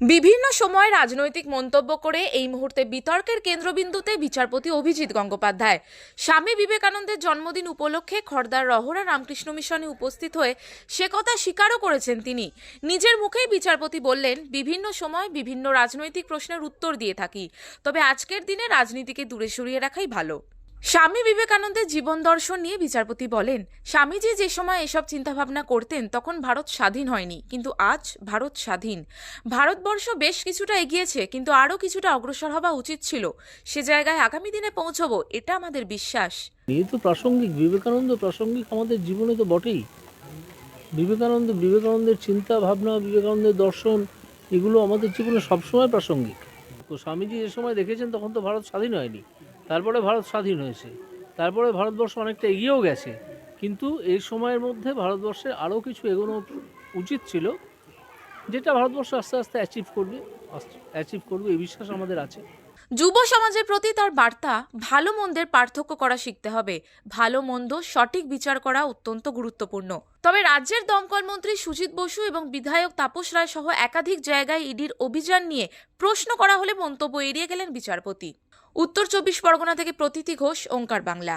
বিভিন্ন সময় রাজনৈতিক মন্তব্য করে এই মুহূর্তে বিতর্কের কেন্দ্রবিন্দুতে বিচারপতি অভিজিৎ গঙ্গোপাধ্যায়। স্বামী বিবেকানন্দের জন্মদিন উপলক্ষে খর্দার রহরা রামকৃষ্ণ মিশনে উপস্থিত হয়ে সে কথা স্বীকারও করেছেন তিনি। নিজের মুখেই বিচারপতি বললেন, বিভিন্ন সময় বিভিন্ন রাজনৈতিক প্রশ্নের উত্তর দিয়ে থাকি, তবে আজকের দিনে রাজনীতিকে দূরে সরিয়ে রাখাই ভালো। স্বামী বিবেকানন্দের জীবন দর্শন নিয়ে বিচারপতি বলেন, স্বামীজি যে সময় এসব চিন্তাভাবনা করতেন তখন ভারত স্বাধীন হয়নি, কিন্তু আজ ভারত স্বাধীন। ভারতবর্ষ বেশ কিছুটা এগিয়েছে, কিন্তু আরও কিছুটা অগ্রসর হওয়া উচিত ছিল। সে জায়গায় আগামী দিনে পৌঁছবো, এটা আমাদের বিশ্বাস। এই তো প্রাসঙ্গিক, বিবেকানন্দ প্রাসঙ্গিক আমাদের জীবনে তো বটেই। বিবেকানন্দ, বিবেকানন্দের চিন্তা ভাবনা বিবেকানন্দের দর্শন, এগুলো আমাদের জীবনে সবসময় প্রাসঙ্গিক। তো স্বামীজি যে সময় দেখেছেন তখন তো ভারত স্বাধীন হয়নি। তারপরে ভারত স্বাধীন হয়েছে। তারপরে ভারতবর্ষ অনেকটা এগিয়েও গেছে। কিন্তু এই সময়ের মধ্যে ভারতবর্ষের আরও কিছু এগোনো উচিত ছিল, যেটা ভারতবর্ষ আস্তে আস্তে অ্যাচিভ করবে অ্যাচিভ করবে, এই বিশ্বাস আমাদের আছে। যুব সমাজের প্রতি তার বার্তা, ভালো মন্দের পার্থক্য করা শিখতে হবে। ভালো মন্দ, সঠিক বিচার করা অত্যন্ত গুরুত্বপূর্ণ। তবে রাজ্যের দমকল মন্ত্রী সুজিত বসু এবং বিধায়ক তাপস রায় সহ একাধিক জায়গায় ইডির অভিযান নিয়ে প্রশ্ন করা হলে মন্তব্য এড়িয়ে গেলেন বিচারপতি। উত্তর চব্বিশ পরগনা থেকে প্রতীতি ঘোষ ওঙ্কার বাংলা।